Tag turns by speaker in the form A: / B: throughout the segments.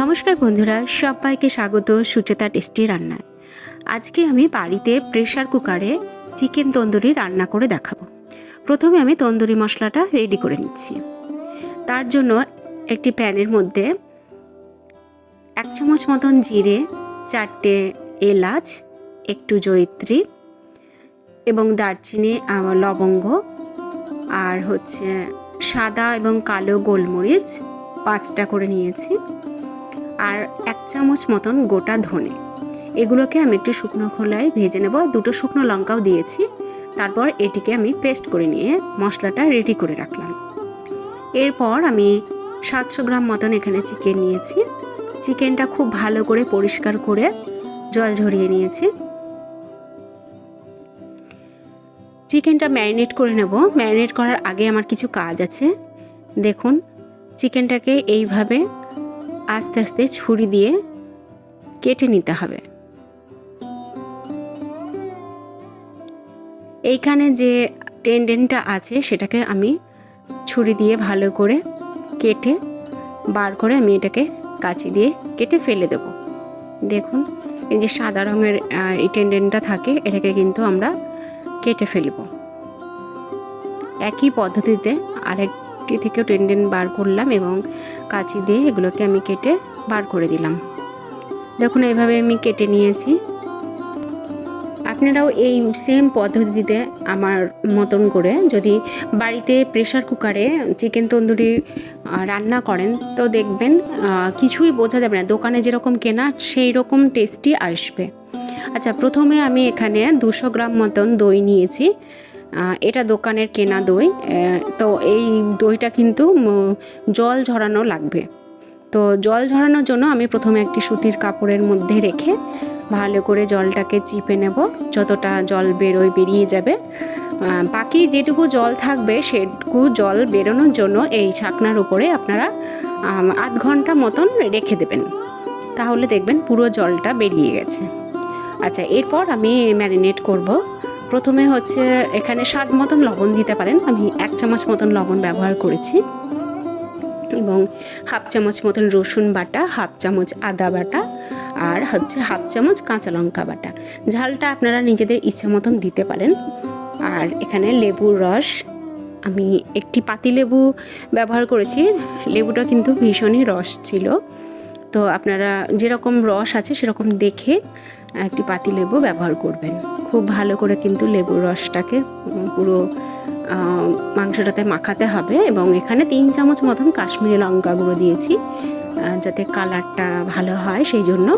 A: নমস্কার বন্ধুরা, সবাইকে স্বাগত সুচেতা টেস্টি রান্নায়। আজকে আমি বাড়িতে প্রেশার কুকারে চিকেন তন্দুরি রান্না করে দেখাবো। প্রথমে আমি তন্দুরি মশলাটা রেডি করে নিচ্ছি। তার জন্য একটি প্যানের মধ্যে এক চামচ মতন জিরে, চারটে এলাচ, একটু জয়িত্রী এবং দারচিনি লবঙ্গ আর হচ্ছে সাদা এবং কালো গোলমরিচ পাঁচটা করে নিয়েছি। আর এক চামচ মতন গোটা ধনে। এগুলোকে আমি একটু শুকনো খোলায় ভেজে নেব। দুটো শুকনো লঙ্কাও দিয়েছি। তারপর এটিকে আমি পেস্ট করে নিয়ে মশলাটা রেডি করে রাখলাম। এরপর আমি সাতশো গ্রাম মতন এখানে চিকেন নিয়েছি। চিকেনটা খুব ভালো করে পরিষ্কার করে জল ঝরিয়ে নিয়েছি। চিকেনটা ম্যারিনেট করে নেব। ম্যারিনেট করার আগে আমার কিছু কাজ আছে। দেখুন, চিকেনটাকে এইভাবে আস্তে আস্তে ছুরি দিয়ে কেটে নিতে হবে। এইখানে যে টেন্ডেনটা আছে সেটাকে আমি ছুরি দিয়ে ভালো করে কেটে বার করে আমি এটাকে কাঁচি দিয়ে কেটে ফেলে দেব। দেখুন, এই যে সাদা রঙের এই টেন্ডেনটা থাকে, এটাকে কিন্তু আমরা কেটে ফেলব। একই পদ্ধতিতে আরেকটি থেকে টেন্ডেন বার করলাম এবং কাঁচি দিয়ে এগুলোকে আমি কেটে বার করে দিলাম। দেখুন, এইভাবে আমি কেটে নিয়েছি। আপনারাও এই সেম পদ্ধতিতে আমার মতন করে যদি বাড়িতে প্রেশার কুকারে চিকেন তন্দুরি রান্না করেন, তো দেখবেন কিছুই বোঝা যাবে না। দোকানে যেরকম কেনা সেই রকম টেস্টি আসবে। আচ্ছা প্রথমে আমি এখানে দুশো গ্রাম মতন দই নিয়েছি। এটা দোকানের কেনা দই তো এই দইটা কিন্তু জল ঝরানো লাগবে। তো জল ঝরানোর জন্য আমি প্রথমে একটি সুতির কাপড়ের মধ্যে রেখে ভালো করে জলটাকে চিপে নেব, যতটা জল বেরোয় বেরিয়ে যাবে। বাকি যেটুকু জল থাকবে, সেটুকু জল বেরোনোর জন্য এই ছাকনার উপরে আপনারা আধ ঘণ্টা মতন রেখে দেবেন। তাহলে দেখবেন পুরো জলটা বেরিয়ে গেছে। আচ্ছা এরপর আমি ম্যারিনেট করব। প্রথমে হচ্ছে এখানে স্বাদ মতন লবণ দিতে পারেন। আমি এক চামচ মতন লবণ ব্যবহার করেছি। এবং হাফ চামচ মতন রসুন বাটা, হাফ চামচ আদা বাটা, আর হচ্ছে হাফ চামচ কাঁচা লঙ্কা বাটা। ঝালটা আপনারা নিজেদের ইচ্ছে মতন দিতে পারেন। আর এখানে লেবুর রস, আমি একটি পাতিলেবু ব্যবহার করেছি। লেবুটা কিন্তু ভীষণই রস ছিল। তো আপনারা যেরকম রস আছে সেরকম দেখে একটি পাতি লেবু ব্যবহার করবেন। খুব ভালো করে কিন্তু লেবুর রসটাকে পুরো মাংসটাতে মাখাতে হবে এবং এখানে তিন চামচ মতন কাশ্মীরি লঙ্কা গুঁড়ো দিয়েছি যাতে কালারটা ভালো হয় সেই জন্য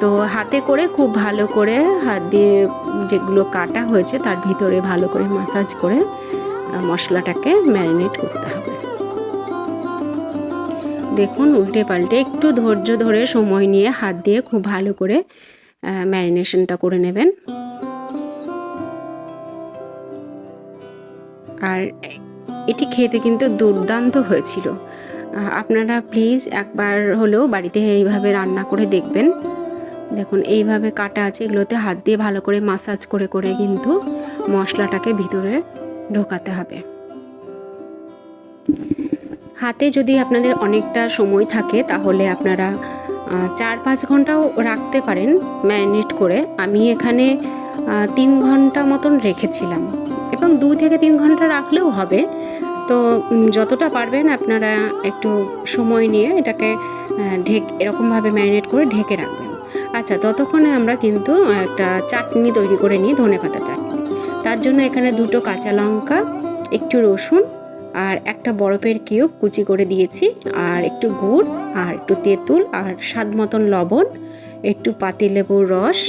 A: তো হাতে করে খুব ভালো করে হাত দিয়ে যেগুলো কাটা হয়েছে তার ভিতরে ভালো করে মাসাজ করে মশলাটাকে ম্যারিনেট করতে হবে। দেখুন উল্টে পাল্টে একটু ধৈর্য ধরে সময় নিয়ে হাত দিয়ে খুব ভালো করে ম্যারিনেশনটা করে নেবেন। আর এটি খেতে কিন্তু দুর্দান্ত হয়েছিল। আপনারা প্লিজ একবার হলেও বাড়িতে এইভাবে রান্না করে দেখবেন। দেখুন, এইভাবে কাটা আছে, এগুলোতে হাত দিয়ে ভালো করে মাসাজ করে করে কিন্তু মশলাটাকে ভিতরে ঢোকাতে হবে। হাতে যদি আপনাদের অনেকটা সময় থাকে, তাহলে আপনারা চার পাঁচ ঘন্টাও রাখতে পারেন ম্যারিনেট করে। আমি এখানে তিন ঘণ্টা মতন রেখেছিলাম। এবং দু থেকে তিন ঘণ্টা রাখলেও হবে। তো যতটা পারবেন আপনারা একটু সময় নিয়ে এটাকে ঢেক, এরকমভাবে ম্যারিনেট করে ঢেকে রাখবেন। আচ্ছা ততক্ষণে আমরা কিন্তু একটা চাটনি তৈরি করে নিই ধনে পাতা চাটনি। তার জন্য এখানে দুটো কাঁচা লঙ্কা, একটু রসুন আর একটা বরফের কিউব কুচি করে দিয়েছি, আর একটু গুড়, আর একটু তেঁতুল, আর স্বাদ মতন লবণ, একটু পাতিলেবুর রস,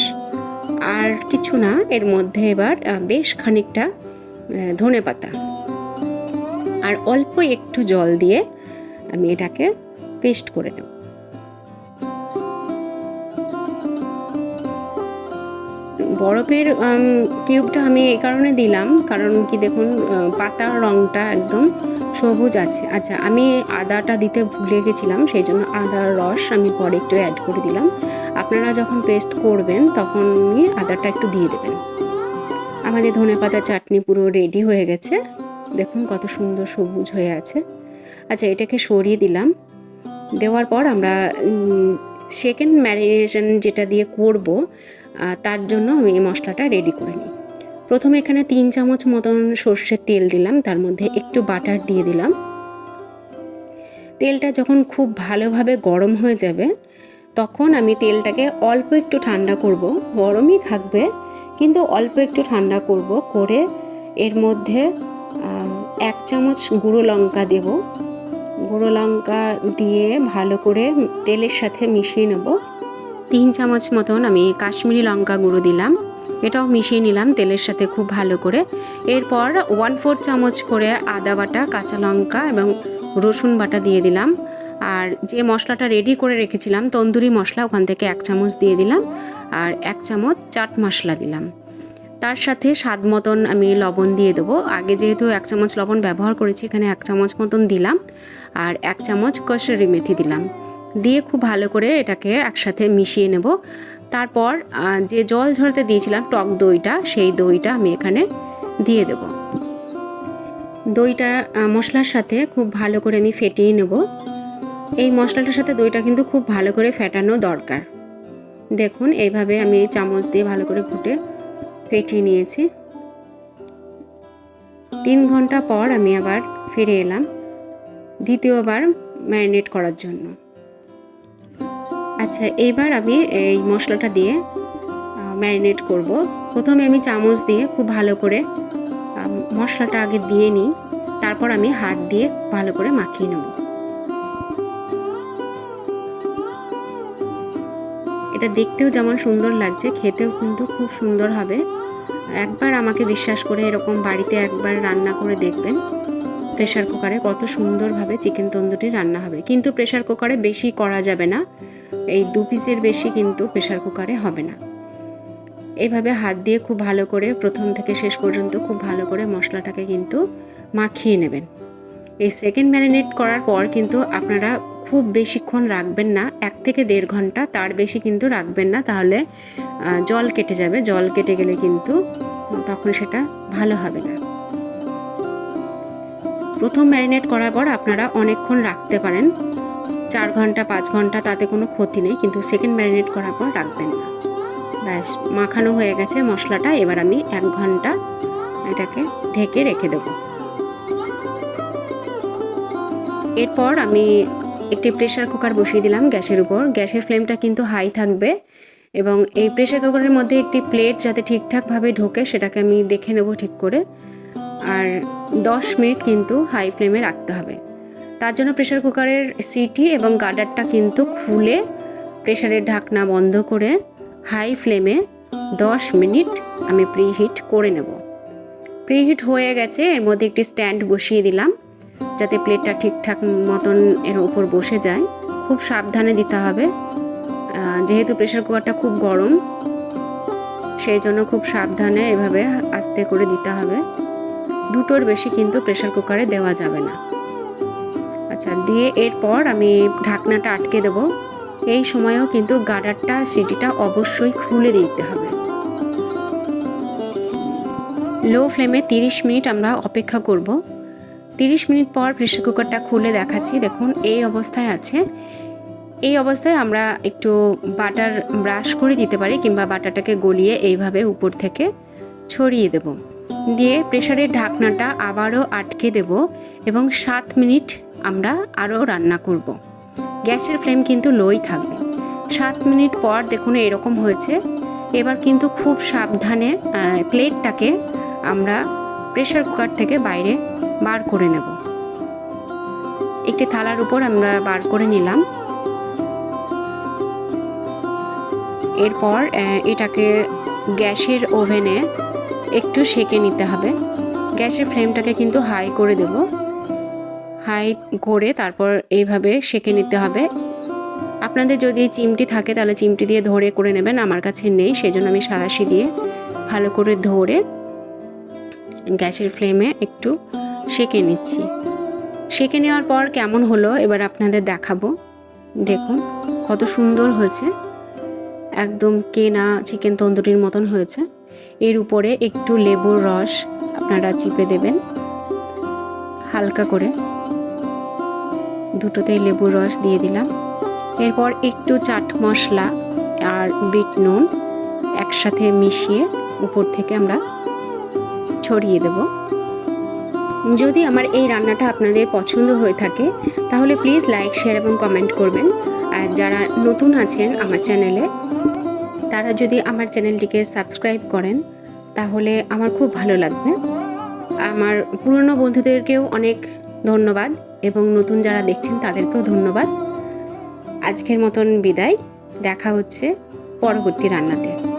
A: আর কিছু না, এর মধ্যে এবার বেশ খানিকটা ধনে পাতা। আর অল্প একটু জল দিয়ে আমি এটাকে পেস্ট করে নেব। বরফের কিউবটা আমি এই কারণে দিলাম। কারণ কি দেখুন পাতার রঙটা একদম সবুজ আছে। আচ্ছা আমি আদাটা দিতে ভুলে গেছিলাম, সেই জন্য আদার রস আমি পরে একটু অ্যাড করে দিলাম। আপনারা যখন পেস্ট করবেন তখন আদাটা একটু দিয়ে দেবেন। আমাদের ধনেপাতা চাটনি পুরো রেডি হয়ে গেছে। দেখুন কত সুন্দর সবুজ হয়ে আছে। আচ্ছা এটাকে সরিয়ে দিলাম। দেওয়ার পর আমরা সেকেন্ড ম্যারিনেশন যেটা দিয়ে করব তার জন্য আমি এই মশলাটা রেডি করে নিই। প্রথমে এখানে তিন চামচ মতন সর্ষের তেল দিলাম, তার মধ্যে একটু বাটার দিয়ে দিলাম। তেলটা যখন খুব ভালোভাবে গরম হয়ে যাবে, তখন আমি তেলটাকে অল্প একটু ঠান্ডা করব। গরমই থাকবে, কিন্তু অল্প একটু ঠান্ডা করব, করে এর মধ্যে এক চামচ গুঁড়ো লঙ্কা দেব। গুঁড়ো লঙ্কা দিয়ে ভালো করে তেলের সাথে মিশিয়ে নেব। তিন চামচ মতন আমি কাশ্মীরি লঙ্কা গুঁড়ো দিলাম। এটাও মিশিয়ে নিলাম তেলের সাথে খুব ভালো করে। এরপর ওয়ান ফোর চামচ করে আদা বাটা, কাঁচা লঙ্কা এবং রসুন বাটা দিয়ে দিলাম। আর যে মশলাটা রেডি করে রেখেছিলাম, তন্দুরি মশলা, ওখান থেকে এক চামচ দিয়ে দিলাম। আর এক চামচ চাট মশলা দিলাম। তার সাথে স্বাদ মতন আমি লবণ দিয়ে দেবো। আগে যেহেতু এক চামচ লবণ ব্যবহার করেছি, এখানে এক চামচ মতন দিলাম। আর এক চামচ কসুরি মেথি দিলাম। দিয়ে খুব ভালো করে এটাকে একসাথে মিশিয়ে নেব। তারপর যে জল ঝরাতে দিয়েছিলাম টক দইটা, সেই দইটা আমি এখানে দিয়ে দেব। দইটা মশলার সাথে খুব ভালো করে আমি ফেটিয়ে নেব। এই মশলাটার সাথে দইটা কিন্তু খুব ভালো করে ফেটানো দরকার। দেখুন, এইভাবে আমি চামচ দিয়ে ভালো করে ঘুটে ফেটিয়ে নিয়েছি। তিন ঘণ্টা পর আমি আবার ফিরে এলাম। দ্বিতীয়বার ম্যারিনেট করার জন্য। আচ্ছা এইবার আমি এই মশলাটা দিয়ে ম্যারিনেট করব। প্রথমে আমি চামচ দিয়ে খুব ভালো করে মশলাটা আগে দিয়ে নিই। তারপর আমি হাত দিয়ে ভালো করে মাখিয়ে নেব। এটা দেখতেও যেমন সুন্দর লাগছে, খেতেও কিন্তু খুব সুন্দর হবে। একবার আমাকে বিশ্বাস করে এরকম বাড়িতে একবার রান্না করে দেখবেন। প্রেশার কুকারে কত সুন্দরভাবে চিকেন তন্দুরি রান্না হবে। কিন্তু প্রেশার কুকারে বেশি করা যাবে না। এই দু পিসের বেশি কিন্তু প্রেশার কুকারে হবে না। এভাবে হাত দিয়ে খুব ভালো করে প্রথম থেকে শেষ পর্যন্ত খুব ভালো করে মশলাটাকে কিন্তু মাখিয়ে নেবেন। এই সেকেন্ড ম্যারিনেট করার পর কিন্তু আপনারা খুব বেশিক্ষণ রাখবেন না, এক থেকে দেড় ঘণ্টা তার বেশি কিন্তু রাখবেন না, তাহলে জল কেটে যাবে। জল কেটে গেলে কিন্তু তখন সেটা ভালো হবে না। প্রথম ম্যারিনেট করার পর আপনারা অনেকক্ষণ রাখতে পারেন। চার ঘণ্টা, পাঁচ ঘণ্টা তাতে কোনো ক্ষতি নেই, কিন্তু সেকেন্ড ম্যারিনেট করার পর রাখবেন না। ব্যাস, মাখানো হয়ে গেছে মশলাটা, এবার আমি এক ঘণ্টা এটাকে ঢেকে রেখে দেবো। এরপর আমি একটি প্রেশার কুকার বসিয়ে দিলাম গ্যাসের উপর। গ্যাসের ফ্লেমটা কিন্তু হাই থাকবে এবং এই প্রেশার কুকারের মধ্যে একটি প্লেট যাতে ঠিকঠাকভাবে ঢোকে, সেটাকে আমি দেখে নেব ঠিক করে। আর দশ মিনিট কিন্তু হাই ফ্লেমে রাখতে হবে। তার জন্য প্রেশার কুকারের সিটি এবং গার্ডারটা কিন্তু খুলে প্রেশারের ঢাকনা বন্ধ করে হাই ফ্লেমে দশ মিনিট আমি প্রিহিট করে নেব। প্রিহিট হয়ে গেছে, এর মধ্যে একটি স্ট্যান্ড বসিয়ে দিলাম, যাতে প্লেটটা ঠিকঠাক মতন এর উপর বসে যায়। খুব সাবধানে দিতে হবে। যেহেতু প্রেশার কুকারটা খুব গরম, সেই জন্য খুব সাবধানে এভাবে আস্তে করে দিতে হবে। দুটোর বেশি কিন্তু প্রেশার কুকারে দেওয়া যাবে না। আচ্ছা দিয়ে এরপর আমি ঢাকনাটা আটকে দেবো। এই সময়েও কিন্তু গাডারটা সিটিটা অবশ্যই খুলে দিতে হবে। লো ফ্লেমে তিরিশ মিনিট আমরা অপেক্ষা করব। তিরিশ মিনিট পর প্রেশার কুকারটা খুলে দেখাচ্ছি। দেখুন, এই অবস্থায় আছে। এই অবস্থায় আমরা একটু বাটার ব্রাশ করে দিতে পারি কিংবা বাটারটাকে গলিয়ে এইভাবে উপর থেকে ছড়িয়ে দেব। দিয়ে প্রেশারের ঢাকনাটা আবারও আটকে দেব এবং সাত মিনিট আমরা আরও রান্না করব। গ্যাসের ফ্লেম কিন্তু লোই থাকবে। সাত মিনিট পর দেখুন এরকম হয়েছে। এবার কিন্তু খুব সাবধানে প্লেটটাকে আমরা প্রেশার কুকার থেকে বাইরে বার করে নেব। একটি থালার উপর আমরা বার করে নিলাম। এরপর এটাকে গ্যাসের ওভেনে একটু সেকে নিতে হবে। গ্যাসের ফ্লেমটাকে কিন্তু হাই করে দেব। হাই করে তারপর এইভাবে সেকে নিতে হবে। আপনাদের যদি চিমটি থাকে, তাহলে চিমটি দিয়ে ধরে করে নেবেন। আমার কাছে নেই, সেজন্য আমি সারাশি দিয়ে ভালো করে ধরে গ্যাসের ফ্লেমে একটু সেকে নিচ্ছি। সেকে নেওয়ার পর কেমন হলো, এবার আপনাদের দেখাবো। দেখুন, কত সুন্দর হয়েছে। একদম কেনা চিকেন তন্দুরির মতন হয়েছে। এর উপরে একটু লেবুর রস আপনারা চিপে দেবেন। হালকা করে। দুটোতেই লেবুর রস দিয়ে দিলাম। এরপর একটু চাট মশলা আর বিট নুন একসাথে মিশিয়ে উপর থেকে আমরা ছড়িয়ে দেব। যদি আমার এই রান্নাটা আপনাদের পছন্দ হয়ে থাকে, তাহলে প্লিজ লাইক, শেয়ার এবং কমেন্ট করবেন। আর যারা নতুন আছেন আমার চ্যানেলে তারা যদি আমার চ্যানেলটিকে সাবস্ক্রাইব করেন, তাহলে আমার খুব ভালো লাগবে। আমার পুরনো বন্ধুদেরকেও অনেক ধন্যবাদ এবং নতুন যারা দেখছেন, তাদেরকেও ধন্যবাদ। আজকের মতন বিদায়। দেখা হচ্ছে পরবর্তী রান্নাতে।